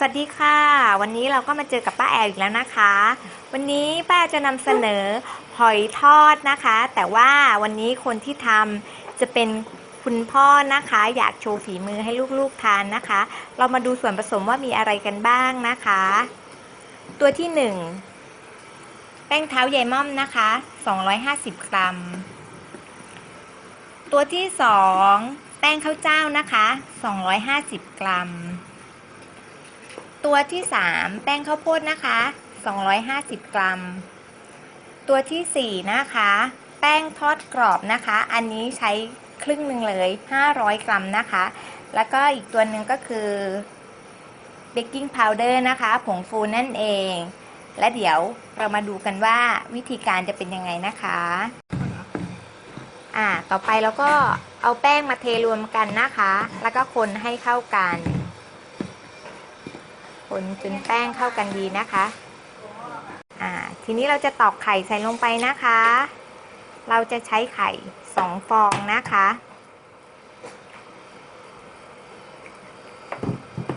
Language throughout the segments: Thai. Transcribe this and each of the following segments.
สวัสดีค่ะ วันนี้เราก็มาเจอกับป้าแอลอีกแล้วนะคะ วันนี้ป้าจะนำเสนอหอยทอดนะคะ แต่ว่าวันนี้คนที่ทำจะเป็นคุณพ่อนะคะ อยากโชว์ฝีมือให้ลูกๆทานนะคะ เรามาดูส่วนผสมว่ามีอะไรกันบ้างนะคะ ตัวที่หนึ่งแป้งเท้าใยม่อมนะคะ 250 กรัม ตัวที่สองแป้งข้าวเจ้านะคะ 250 กรัม ตัวที่ 3 แป้งข้าวโพดนะคะ 250 กรัม ตัวทีสี่ 4 นะคะ แป้งทอดกรอบนะคะ อันนี้ใช้ครึ่งหนึ่งเลย 500 กรัมนะคะ แล้วก็อีกตัวหนึ่งก็คือเบกกิ้งพาวเดอร์นะคะ ผงฟูนั่นเอง และเดี๋ยวเรามาดูกันว่าวิธีการจะเป็นยังไงนะคะอ่าต่อไปเราก็เอาแป้งมาเทรวมกันนะคะ แล้วก็คนให้เข้ากัน คนจนแป้งเข้ากันดีนะคะอ่าทีนี้เราจะตอกไข่ใส่ลงไปนะคะ เราจะใช้ไข่สองฟองนะคะ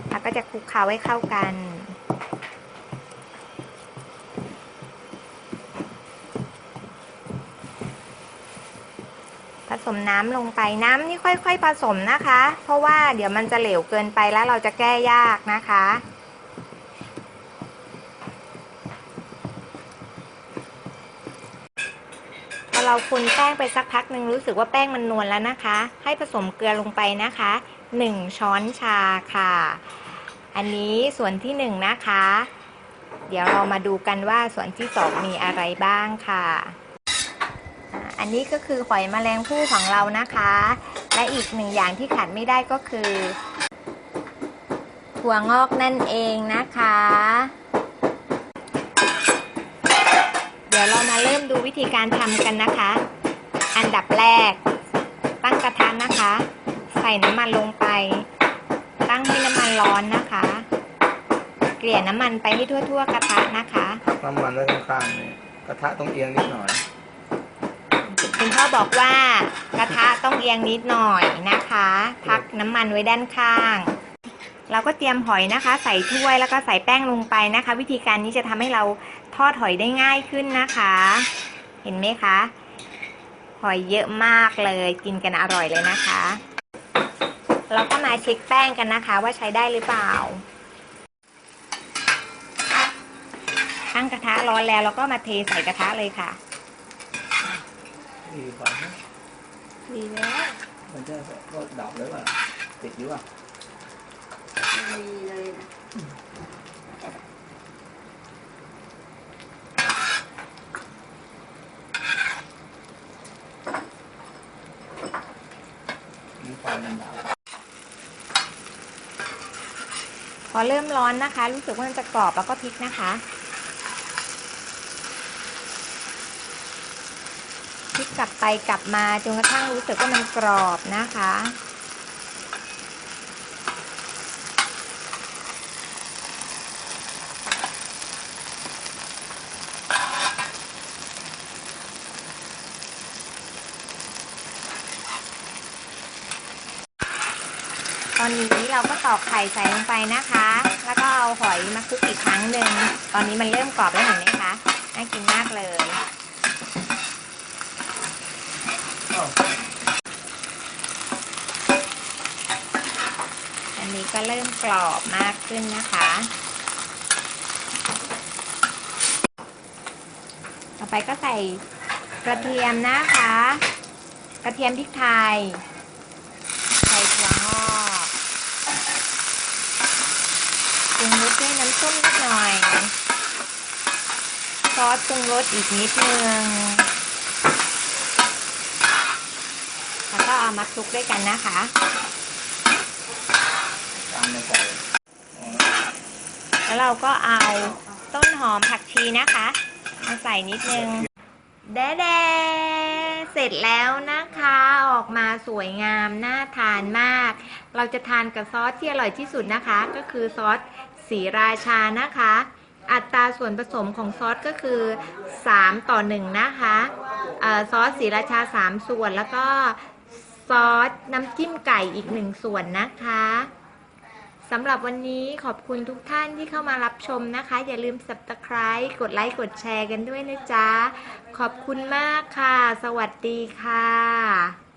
แล้วก็จะคลุกเคล้าให้เข้ากันผสมน้ำลงไปน้ำนี่ค่อย ๆ ผสมนะคะ เพราะว่าเดี๋ยวมันจะเหลวเกินไปแล้วเราจะแก้ยากนะคะ พอ เราคนแป้งไปสักพักหนึ่งรู้สึกว่าแป้งมันนวลแล้วนะคะ ให้ผสมเกลือลงไปนะคะ 1 ช้อนชาค่ะ อันนี้ส่วนที่ 1 นะคะ เดี๋ยวเรามาดูกันว่าส่วนที่ 2 มีอะไรบ้างค่ะอันนี้ก็คือหอยแมลงภู่ของเรานะคะ และอีกหนึ่งอย่างที่ขาดไม่ได้ก็คือ ถั่วงอกนั่นเองนะคะ เดี๋ยวเรามาเริ่มดูวิธีการทำกันนะคะ อันดับแรก ตั้งกระทะนะคะ ใส่น้ำมันลงไป ตั้งให้น้ำมันร้อนนะคะ เกลี่ยน้ำมันไปให้ทั่วๆ กระทะนะคะน้ำมันไว้ข้างๆนี่กระทะต้องเอียงนิดหน่อยคุณพ่อบอกว่ากระทะต้องเอียงนิดหน่อยนะคะ พักน้ำมันไว้ด้านข้างเราก็เตรียมหอยนะคะ ใส่ถ้วยแล้วก็ใส่แป้งลงไปนะคะ วิธีการนี้จะทำให้เรา ทอดหอยได้ง่ายขึ้นนะคะ เห็นไหมคะ หอยเยอะมากเลยกินกันอร่อยเลยนะคะ เราก็มาเช็คแป้งกันนะคะว่าใช้ได้หรือเปล่าตั้งกระทะร้อนแล้วเราก็มาเทใส่กระทะเลยค่ะดีกว่านะดีแล้วมันจะก็ดับเลยว่ะติดอยู่ว่ะมีเลยนะ มีไฟมันดับ พอเริ่มร้อนนะคะ รู้สึกว่ามันจะกรอบแล้วก็พลิกนะคะพลิกกลับไปกลับมาจนกระทั่งรู้สึกว่ามันกรอบนะคะ ตอนนี้เราก็ตอกไข่ใส่ลงไปนะคะ แล้วก็เอาหอยมาคลุกอีกครั้งหนึ่ง ตอนนี้มันเริ่มกรอบแล้วเห็นไหมคะ น่ากินมากเลย อันนี้ก็เริ่มกรอบมากขึ้นนะคะ ต่อไปก็ใส่กระเทียมนะคะ กระเทียมพริกไทย ใส่ถั่วงอกปรุงรสด้วยน้ำส้มนิดหน่อย ซอสปรุงรสอีกนิดนึง แล้วก็เอามาคลุกด้วยกันนะคะแล้วเราก็เอาต้นหอมผักชีนะคะ มาใส่นิดนึงแดแดเสร็จแล้วนะคะออกมาสวยงามน่าทานมาก เราจะทานกับซอสที่อร่อยที่สุดนะคะ ก็คือซอส สีราชานะคะ อัตราส่วนผสมของซอสก็คือ 3 ต่อ 1 นะคะออซอสสีราชา 3 ส่วน แล้วก็ซอสน้ำจิ้มไก่อีก 1 ส่วนนะคะสำหรับวันนี้ขอบคุณทุกท่านที่เข้ามารับชมนะคะ อย่าลืม subscribe กดไลค์กดแชร์กันด้วยนะจ๊ะ ขอบคุณมากค่ะ สวัสดีค่ะ